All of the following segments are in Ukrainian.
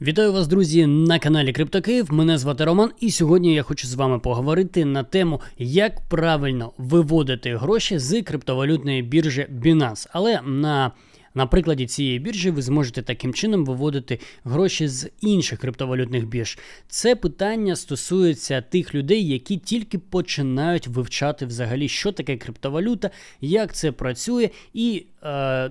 Вітаю вас, друзі, на каналі CryptoKiv. Мене звати Роман, і сьогодні я хочу з вами поговорити на тему, як правильно виводити гроші з криптовалютної біржі Binance. Але на на прикладі цієї біржі ви зможете таким чином виводити гроші з інших криптовалютних бірж. Це питання стосується тих людей, які тільки починають вивчати взагалі, що таке криптовалюта, як це працює, і е,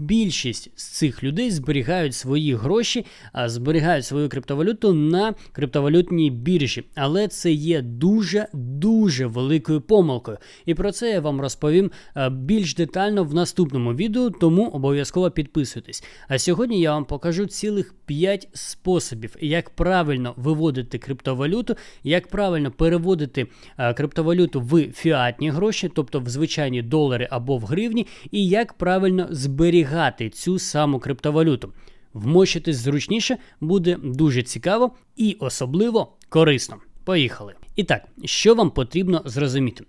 більшість з цих людей зберігають свої гроші, зберігають свою криптовалюту на криптовалютній біржі. Але це є дуже дуже великою помилкою. І про це я вам розповім е, більш детально в наступному відео, тому обов'язково підписуйтесь. А сьогодні я вам покажу цілих 5 способів, як правильно виводити криптовалюту, як правильно переводити е, криптовалюту в фіатні гроші, тобто в звичайні долари або в гривні, і як правильно зберігати цю саму криптовалюту. Вмощитись зручніше буде дуже цікаво і особливо корисно. Поїхали. І так, що вам потрібно зрозуміти?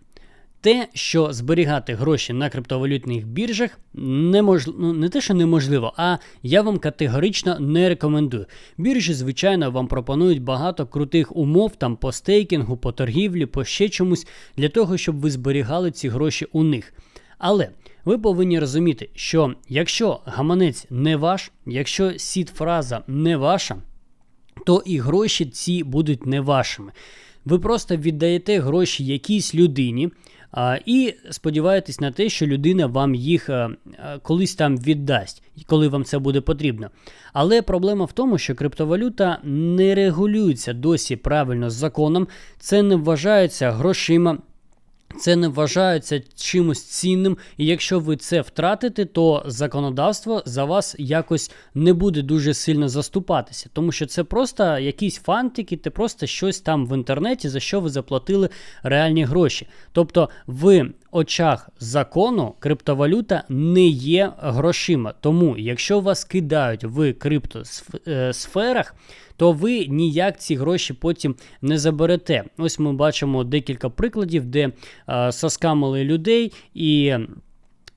Те, що зберігати гроші на криптовалютних біржах, неможливо, ну, не те, що неможливо, а я вам категорично не рекомендую. Біржі, звичайно, вам пропонують багато крутих умов там по стейкінгу, по торгівлі, по ще чомусь, для того, щоб ви зберігали ці гроші у них. Але ви повинні розуміти, що якщо гаманець не ваш, якщо сіт фраза не ваша, то і гроші ці будуть не вашими. Ви просто віддаєте гроші якійсь людині. І сподіваєтесь на те, що людина вам їх колись там віддасть, коли вам це буде потрібно. Але проблема в тому, що криптовалюта не регулюється досі правильно з законом, це не вважається грошима. Це не вважається чимось цінним, і якщо ви це втратите, то законодавство за вас якось не буде дуже сильно заступатися, тому що це просто якісь фантики, це просто щось там в інтернеті, за що ви заплатили реальні гроші. Тобто в очах закону криптовалюта не є грошима. Тому, якщо вас кидають в криптосферах, то ви ніяк ці гроші потім не заберете. Ось ми бачимо декілька прикладів, де е, соскамили людей і.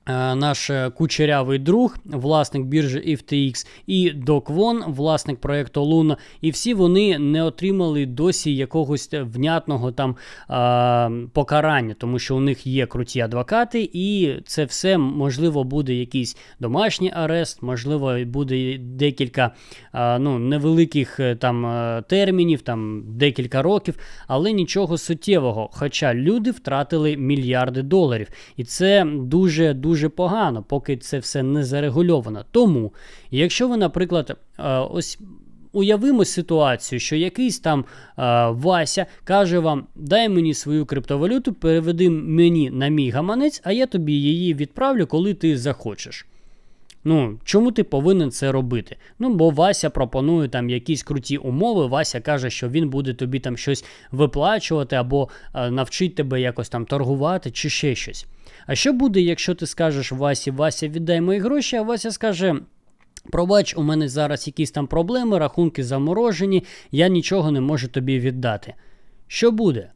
Е, наш е, кучерявий друг, власник біржі FTX, і Док Вон, власник проєкту Luna, і всі вони не отримали досі якогось внятного там а, покарання, тому що у них є круті адвокати, і це все можливо буде якийсь домашній арест, можливо, буде декілька а, ну, невеликих е, там термінів, там декілька років, але нічого суттєвого. Хоча люди втратили мільярди доларів, і це дуже дуже дуже погано, поки це все не зарегульовано. Тому, якщо ви, наприклад, е, ось. Уявимо ситуацію, що якийсь там е, Вася каже вам: дай мені свою криптовалюту, переведи мені на мій гаманець, а я тобі її відправлю, коли ти захочеш. Ну, чому ти повинен це робити? Ну, бо Вася пропонує там якісь круті умови. Вася каже, що він буде тобі там щось виплачувати або е, навчить тебе якось там торгувати чи ще щось. А що буде, якщо ти скажеш Васі, Вася, віддай мої гроші, а Вася скаже. Пробач, у мене зараз якісь там проблеми, рахунки заморожені, я нічого не можу тобі віддати. Що буде?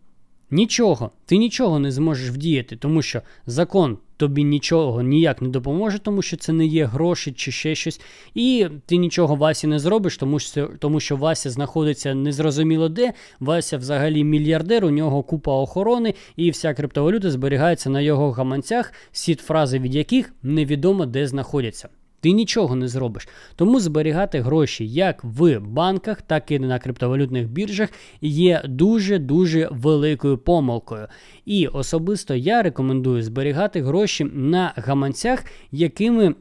Нічого, ти нічого не зможеш вдіяти, тому що закон тобі нічого ніяк не допоможе, тому що це не є гроші чи ще щось. І ти нічого Васі не зробиш, тому що тому що Вася знаходиться незрозуміло де. Вася взагалі мільярдер, у нього купа охорони, і вся криптовалюта зберігається на його гаманцях, сіт фрази від яких невідомо де знаходяться. Ти нічого не зробиш. Тому зберігати гроші як в банках, так і на криптовалютних біржах є дуже-дуже великою помилкою. І особисто я рекомендую зберігати гроші на гаманцях, якими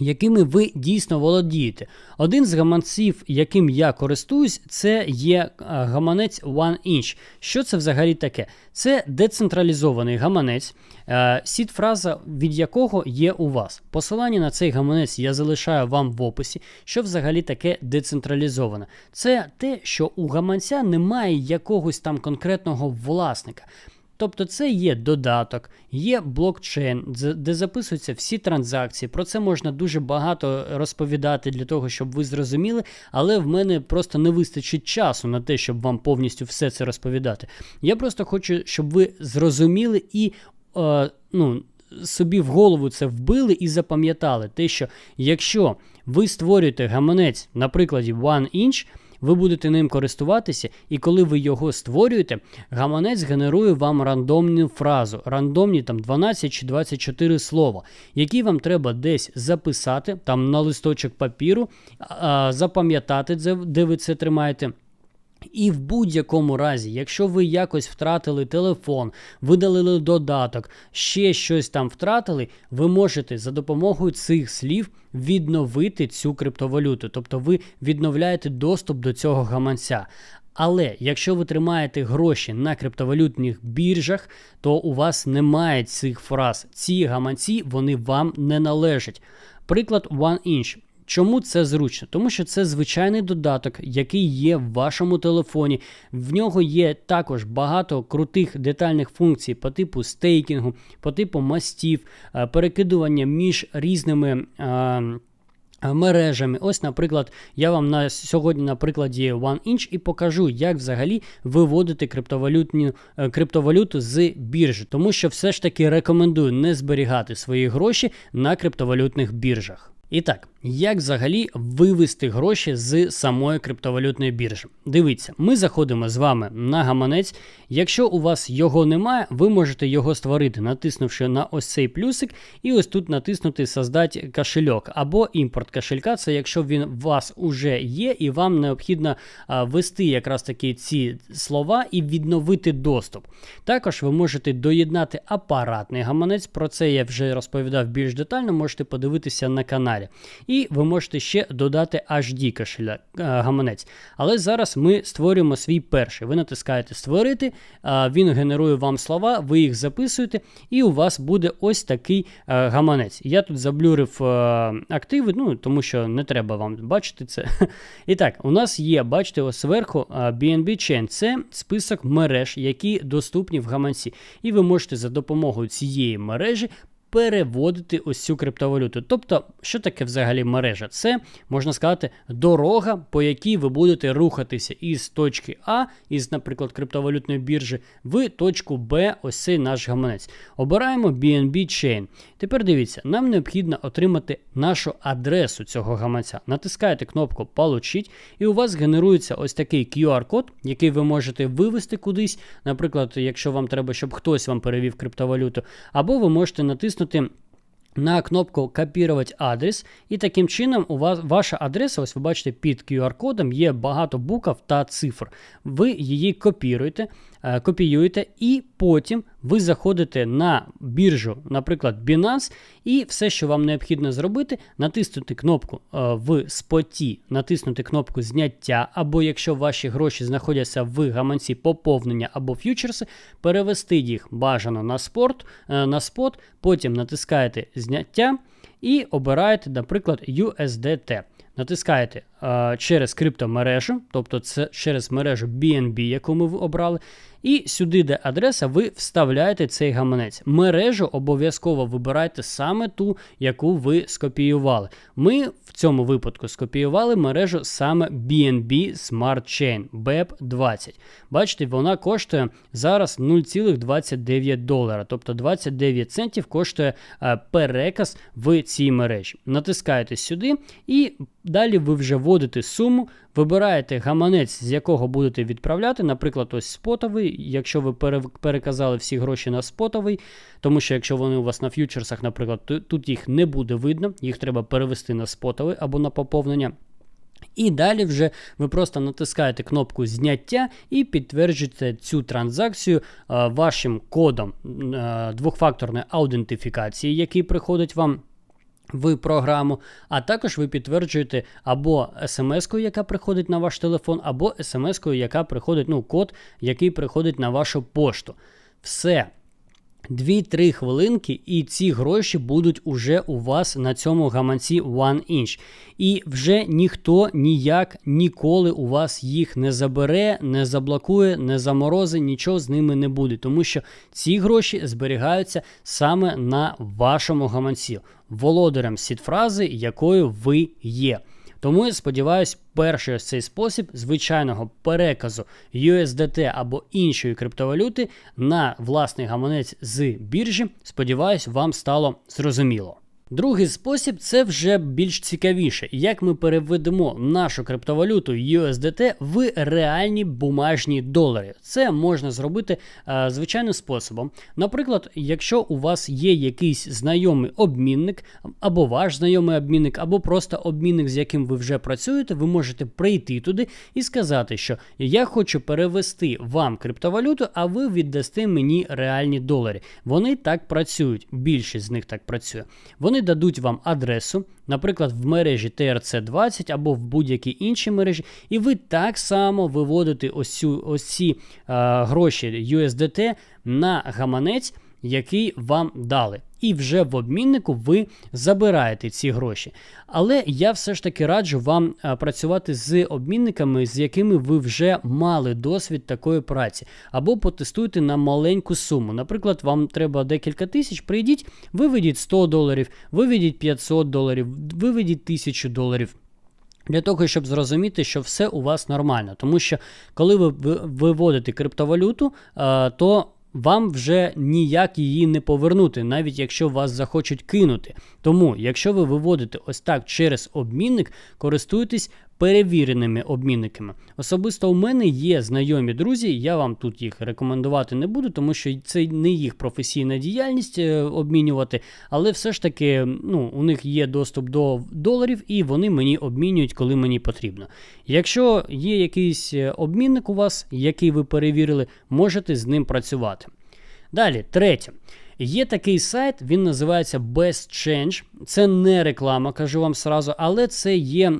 якими ви дійсно володієте. Один з гаманців, яким я користуюсь, це є е, гаманець OneInch. Що це взагалі таке? Це децентралізований гаманець, е, сіт фраза від якого є у вас. Посилання на цей гаманець я залишаю вам в описі, що взагалі таке децентралізоване. Це те, що у гаманця немає якогось там конкретного власника. Тобто це є додаток, є блокчейн, де записуються всі транзакції. Про це можна дуже багато розповідати для того, щоб ви зрозуміли, але в мене просто не вистачить часу на те, щоб вам повністю все це розповідати. Я просто хочу, щоб ви зрозуміли і е, ну, собі в голову це вбили і запам'ятали те, що якщо ви створюєте гаманець на прикладі OneInch, ви будете ним користуватися, і коли ви його створюєте, гаманець генерує вам рандомну фразу, рандомні там 12 чи 24 слова, які вам треба десь записати там на листочок папіру, запам'ятати, де ви це тримаєте. І в будь-якому разі, якщо ви якось втратили телефон, видалили додаток, ще щось там втратили, ви можете за допомогою цих слів відновити цю криптовалюту. Тобто ви відновляєте доступ до цього гаманця. Але якщо ви тримаєте гроші на криптовалютних біржах, то у вас немає цих фраз. Ці гаманці вони вам не належать. Приклад OneInch. Чому це зручно? Тому що це звичайний додаток, який є в вашому телефоні. В нього є також багато крутих детальних функцій по типу стейкінгу, по типу мастів, е, перекидування між різними. е, е, Мережами, ось, наприклад, я вам на сьогодні на прикладі OneInch і покажу, як взагалі виводити криптовалютні, криптовалюту з біржі, тому що все ж таки рекомендую не зберігати свої гроші на криптовалютних біржах. І так, як взагалі вивести гроші з самої криптовалютної біржі? Дивіться, ми заходимо з вами на гаманець. Якщо у вас його немає, ви можете його створити, натиснувши на ось цей плюсик, і ось тут натиснути Создать кошельок або імпорт кошелька. Це якщо він у вас уже є, і вам необхідно ввести якраз таки ці слова і відновити доступ. Також ви можете доєднати апаратний гаманець. Про це я вже розповідав більш детально, можете подивитися на каналі. І ви можете ще додати HD кошеля, е, гаманець. Але зараз ми створюємо свій перший. Ви натискаєте Створити, він генерує вам слова, ви їх записуєте, і у вас буде ось такий е, гаманець. Я тут заблюрив е, активи, ну тому що не треба вам бачити це. І так, у нас є, бачите, ось зверху BNB Chain. Це список мереж, які доступні в гаманці. І ви можете за допомогою цієї мережі переводити ось цю криптовалюту. Тобто, що таке взагалі мережа? Це можна сказати дорога, по якій ви будете рухатися із точки А, із, наприклад, криптовалютної біржі, в точку Б, ось цей наш гаманець. Обираємо BNB Chain. Тепер дивіться, нам необхідно отримати нашу адресу цього гаманця. Натискаєте кнопку Получить, і у вас генерується ось такий QR-код, який ви можете вивести кудись. Наприклад, якщо вам треба, щоб хтось вам перевів криптовалюту, або ви можете натиснути на кнопку Копірувати адрес, і таким чином у вас ваша адреса, ось ви бачите, під QR-кодом є багато букв та цифр. Ви її копіруєте, е, копіюєте, і потім ви заходите на біржу, наприклад, Binance, і все, що вам необхідно зробити, натиснути кнопку е, в споті, натиснути кнопку зняття, або якщо ваші гроші знаходяться в гаманці поповнення або ф'ючерси, перевести їх бажано на спорт, е, на спот, потім натискаєте зняття і обираєте, наприклад, USDT. Натискаєте е, через криптомережу, тобто це через мережу BNB, яку ми обрали. І сюди, де адреса, ви вставляєте цей гаманець. Мережу обов'язково вибирайте саме ту, яку ви скопіювали. Ми в цьому випадку скопіювали мережу саме BNB Smart Chain BEP20. Бачите, вона коштує зараз 0,29 долара, тобто 29 центів коштує е, переказ в цій мережі. Натискаєте сюди і далі ви вже вводите суму, вибираєте гаманець, з якого будете відправляти, наприклад, ось спотовий, якщо ви переказали всі гроші на спотовий, тому що якщо вони у вас на ф'ючерсах, наприклад, тут їх не буде видно, їх треба перевести на спотовий або на поповнення. І далі вже ви просто натискаєте кнопку зняття і підтверджуєте цю транзакцію е, вашим кодом е, двохфакторної аутентифікації, який приходить вам. В програму, а також ви підтверджуєте або смс-кою, яка приходить на ваш телефон, або смс-кою, яка приходить, ну, код, який приходить на вашу пошту. Все. 2-3 хвилинки, і ці гроші будуть уже у вас на цьому гаманці OneInch. І вже ніхто ніяк ніколи у вас їх не забере, не заблокує, не заморозить, нічого з ними не буде. Тому що ці гроші зберігаються саме на вашому гаманці, володарем сітфрази, якою ви є. Тому я сподіваюсь, перший ось цей спосіб звичайного переказу USDT або іншої криптовалюти на власний гаманець з біржі. Сподіваюсь, вам стало зрозуміло. Другий спосіб це вже більш цікавіше, як ми переведемо нашу криптовалюту USDT в реальні бумажні долари. Це можна зробити е, звичайним способом. Наприклад, якщо у вас є якийсь знайомий обмінник, або ваш знайомий обмінник, або просто обмінник, з яким ви вже працюєте, ви можете прийти туди і сказати, що я хочу перевести вам криптовалюту, а ви віддасте мені реальні долари. Вони так працюють. Більшість з них так працює. Вони вони дадуть вам адресу, наприклад, в мережі TRC20 або в будь-якій іншій мережі, і ви так само виводите ось, цю, ось ці е, гроші USDT на гаманець який вам дали. І вже в обміннику ви забираєте ці гроші. Але я все ж таки раджу вам працювати з обмінниками, з якими ви вже мали досвід такої праці, або потестуйте на маленьку суму. Наприклад, вам треба декілька тисяч, прийдіть, виведіть 100 доларів, виведіть 500 доларів, виведіть 1000 доларів. Для того, щоб зрозуміти, що все у вас нормально. Тому що коли ви виводите криптовалюту, то вам вже ніяк її не повернути, навіть якщо вас захочуть кинути. Тому, якщо ви виводите ось так через обмінник, користуйтесь перевіреними обмінниками. Особисто у мене є знайомі друзі, я вам тут їх рекомендувати не буду, тому що це не їх професійна діяльність е, обмінювати, але все ж таки ну, у них є доступ до доларів і вони мені обмінюють, коли мені потрібно. Якщо є якийсь е, обмінник у вас, який ви перевірили, можете з ним працювати. Далі, третє. Є такий сайт, він називається Best Change. Це не реклама, кажу вам сразу, але це є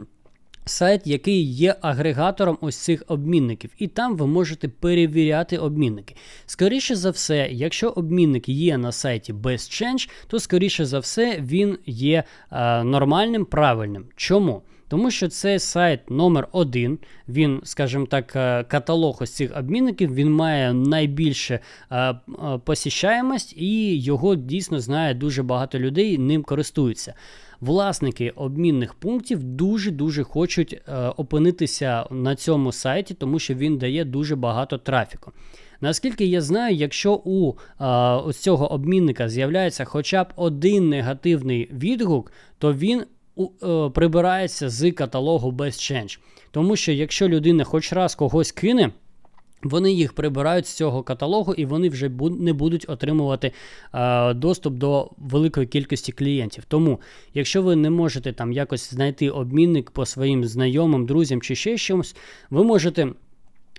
сайт, який є агрегатором ось цих обмінників, і там ви можете перевіряти обмінники. Скоріше за все, якщо обмінник є на сайті BestChange, то скоріше за все він є е, нормальним, правильним. Чому? Тому що цей сайт номер один, він, скажімо так, е, каталог ось цих обмінників, він має найбільше е, е, посіщаємость, і його дійсно знає дуже багато людей, ним користуються власники обмінних пунктів дуже-дуже хочуть е, опинитися на цьому сайті, тому що він дає дуже багато трафіку. Наскільки я знаю, якщо у а, ось цього обмінника з'являється хоча б один негативний відгук, то він у, е, прибирається з каталогу BestChange. Тому що якщо людина хоч раз когось кине, вони їх прибирають з цього каталогу, і вони вже не будуть отримувати е, доступ до великої кількості клієнтів. Тому, якщо ви не можете там якось знайти обмінник по своїм знайомим, друзям чи ще чимось, ви можете.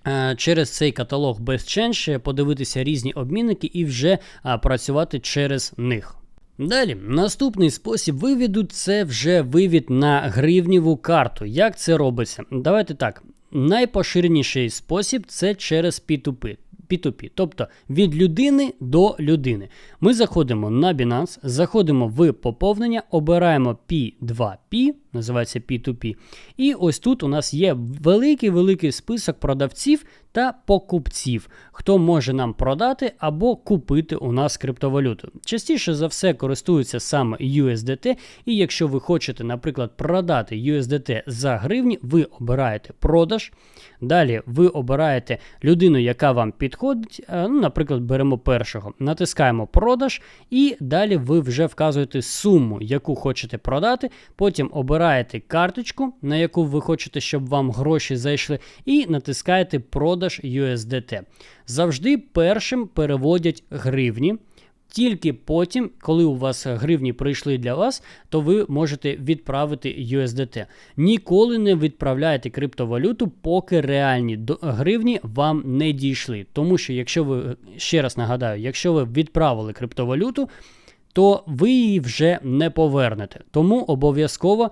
Е, через цей каталог BestChange подивитися різні обмінники і вже а, е, працювати через них. Далі, наступний спосіб вивіду це вже вивід на гривніву карту. Як це робиться? Давайте так. Найпоширеніший спосіб це через P2P. P2P, тобто від людини до людини. Ми заходимо на Binance, заходимо в поповнення, обираємо P2P, називається P2P. І ось тут у нас є великий-великий список продавців та покупців, хто може нам продати або купити у нас криптовалюту. Частіше за все користуються саме USDT, і якщо ви хочете, наприклад, продати USDT за гривні, ви обираєте продаж. Далі ви обираєте людину, яка вам підходить. Е, ну, Наприклад, беремо першого, натискаємо продаж, і далі ви вже вказуєте суму, яку хочете продати. Потім обираєте карточку, на яку ви хочете, щоб вам гроші зайшли, і натискаєте продаж USDT. Завжди першим переводять гривні. Тільки потім, коли у вас гривні прийшли для вас, то ви можете відправити USDT. Ніколи не відправляйте криптовалюту, поки реальні гривні вам не дійшли. Тому що, якщо ви ще раз нагадаю, якщо ви відправили криптовалюту, то ви її вже не повернете. Тому обов'язково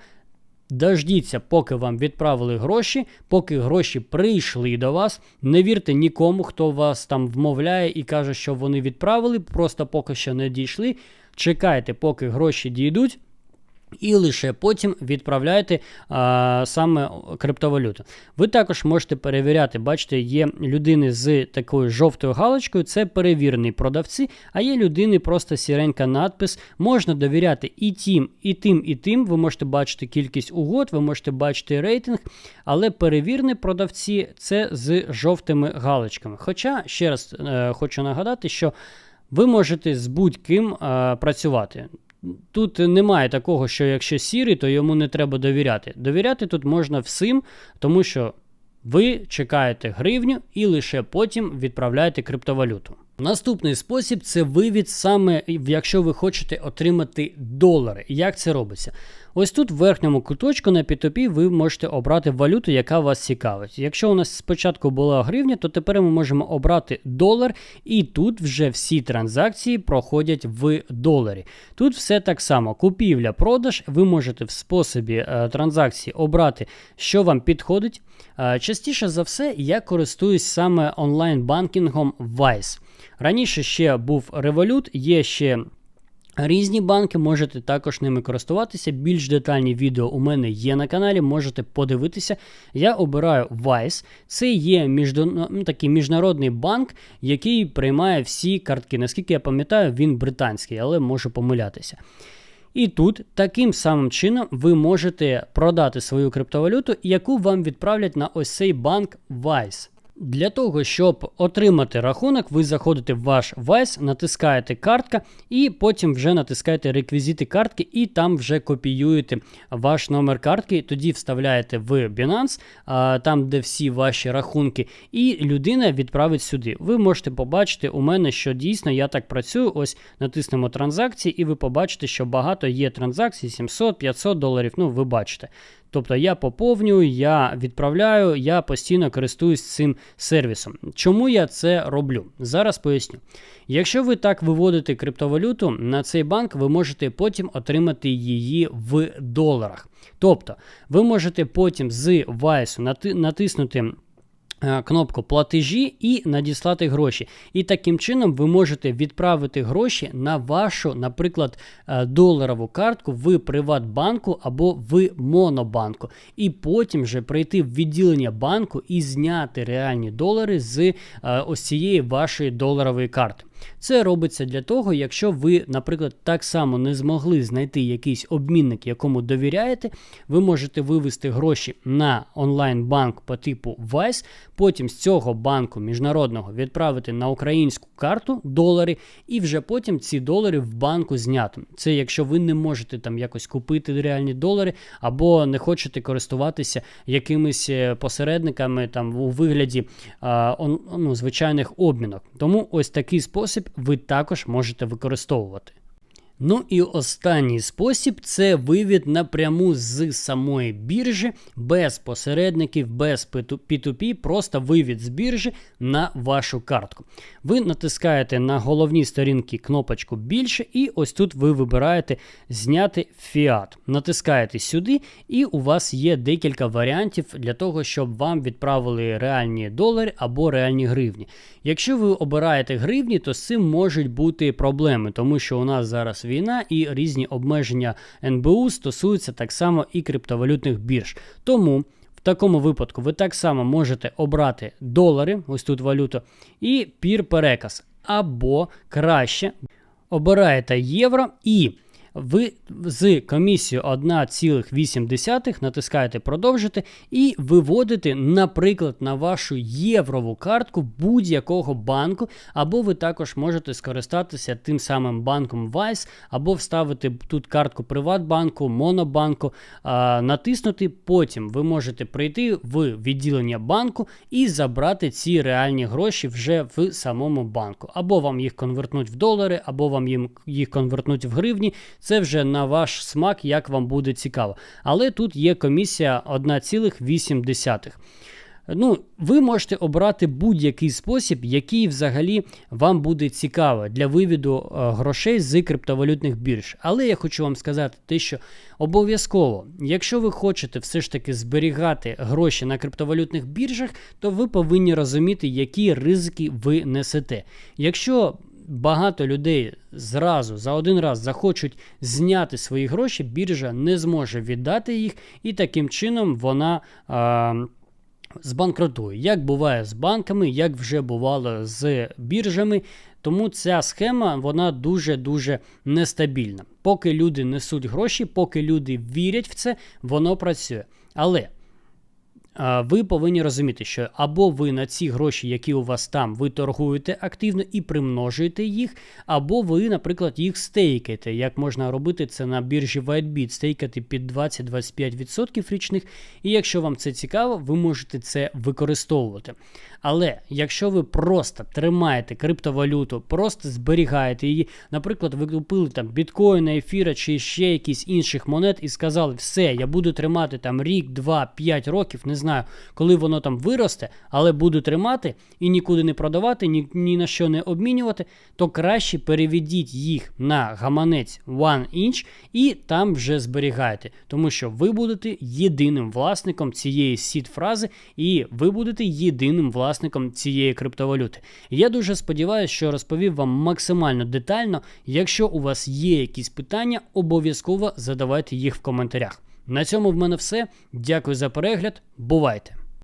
Дождіться, поки вам відправили гроші, поки гроші прийшли до вас. Не вірте нікому, хто вас там вмовляє і каже, що вони відправили, просто поки що не дійшли. Чекайте, поки гроші дійдуть. І лише потім відправляєте а, саме криптовалюту. Ви також можете перевіряти, бачите, є людини з такою жовтою галочкою, це перевірені продавці, а є людини просто сіренька надпис. Можна довіряти і тим, і тим, і тим. Ви можете бачити кількість угод, ви можете бачити рейтинг, але перевірені продавці це з жовтими галочками. Хоча, ще раз е, хочу нагадати, що ви можете з будь-ким е, працювати. Тут немає такого, що якщо сірий, то йому не треба довіряти. Довіряти тут можна всім, тому що ви чекаєте гривню і лише потім відправляєте криптовалюту. Наступний спосіб це вивід саме, якщо ви хочете отримати долари. Як це робиться? Ось тут в верхньому куточку на P2P ви можете обрати валюту, яка вас цікавить. Якщо у нас спочатку була гривня, то тепер ми можемо обрати долар, і тут вже всі транзакції проходять в доларі. Тут все так само: купівля, продаж, ви можете в способі е, транзакції обрати, що вам підходить. Е, частіше за все, я користуюсь саме онлайн-банкінгом Wise. Раніше ще був Revolut, є ще. Різні банки можете також ними користуватися. Більш детальні відео у мене є на каналі, можете подивитися. Я обираю Wise. Це є міждо... ну, такий міжнародний банк, який приймає всі картки. Наскільки я пам'ятаю, він британський, але можу помилятися. І тут таким самим чином ви можете продати свою криптовалюту, яку вам відправлять на ось цей банк Wise. Для того, щоб отримати рахунок, ви заходите в ваш Vice, натискаєте картка, і потім вже натискаєте реквізити картки, і там вже копіюєте ваш номер картки, тоді вставляєте в Binance, там, де всі ваші рахунки, і людина відправить сюди. Ви можете побачити у мене, що дійсно я так працюю. Ось натиснемо транзакції, і ви побачите, що багато є транзакцій, 700-500 доларів. Ну, ви бачите. Тобто я поповнюю, я відправляю, я постійно користуюсь цим сервісом. Чому я це роблю? Зараз поясню. Якщо ви так виводите криптовалюту на цей банк, ви можете потім отримати її в доларах. Тобто, ви можете потім з Вайсу натиснути кнопку платежі і надіслати гроші. І таким чином ви можете відправити гроші на вашу, наприклад, е, доларову картку в Приватбанку або в Монобанку. І потім вже прийти в відділення банку і зняти реальні долари з е, ось цієї вашої доларової карти. Це робиться для того, якщо ви, наприклад, так само не змогли знайти якийсь обмінник, якому довіряєте, ви можете вивести гроші на онлайн-банк по типу Vice, потім з цього банку міжнародного відправити на українську карту долари, і вже потім ці долари в банку зняти. Це якщо ви не можете там якось купити реальні долари, або не хочете користуватися якимись е, посередниками там у вигляді а, он, ну, звичайних обмінок. Тому ось такий спосіб спосіб ви також можете використовувати. Ну і останній спосіб це вивід напряму з самої біржі, без посередників, без P2P, просто вивід з біржі на вашу картку. Ви натискаєте на головній сторінці кнопочку більше, і ось тут ви вибираєте зняти фіат. Натискаєте сюди, і у вас є декілька варіантів для того, щоб вам відправили реальні долари або реальні гривні. Якщо ви обираєте гривні, то з цим можуть бути проблеми, тому що у нас зараз війна і різні обмеження НБУ стосуються так само і криптовалютних бірж. Тому. В такому випадку ви так само можете обрати долари, ось тут валюту, і пір переказ. Або краще обираєте євро і ви з комісією 1,8 натискаєте продовжити і виводите, наприклад, на вашу єврову картку будь-якого банку, або ви також можете скористатися тим самим банком Vice, або вставити тут картку Приватбанку, Монобанку, натиснути. Потім ви можете прийти в відділення банку і забрати ці реальні гроші вже в самому банку. Або вам їх конвертнуть в долари, або вам їх конвертнуть в гривні. Це вже на ваш смак, як вам буде цікаво. Але тут є комісія 1,8. Ну, ви можете обрати будь-який спосіб, який взагалі вам буде цікаво для вивіду е, грошей з криптовалютних бірж. Але я хочу вам сказати, те, що обов'язково, якщо ви хочете все ж таки зберігати гроші на криптовалютних біржах, то ви повинні розуміти, які ризики ви несете. Якщо багато людей зразу за один раз захочуть зняти свої гроші, біржа не зможе віддати їх, і таким чином вона. А, Збанкрутує, як буває з банками, як вже бувало з біржами. Тому ця схема вона дуже-дуже нестабільна. Поки люди несуть гроші, поки люди вірять в це, воно працює. Але ви повинні розуміти, що або ви на ці гроші, які у вас там, ви торгуєте активно і примножуєте їх, або ви, наприклад, їх стейкаєте. Як можна робити це на біржі WhiteBit, стейкати під 20-25% річних. І якщо вам це цікаво, ви можете це використовувати. Але якщо ви просто тримаєте криптовалюту, просто зберігаєте її, наприклад, ви купили там біткоїни, ефіра чи ще якісь інших монет і сказали, все, я буду тримати там рік, два, п'ять років, не знаю, коли воно там виросте, але буду тримати і нікуди не продавати, ні, ні на що не обмінювати, то краще переведіть їх на гаманець OneInch і там вже зберігайте, тому що ви будете єдиним власником цієї сід-фрази, і ви будете єдиним власником цієї криптовалюти. Я дуже сподіваюся, що розповів вам максимально детально. Якщо у вас є якісь питання, обов'язково задавайте їх в коментарях. На цьому в мене все. Дякую за перегляд. Бувайте!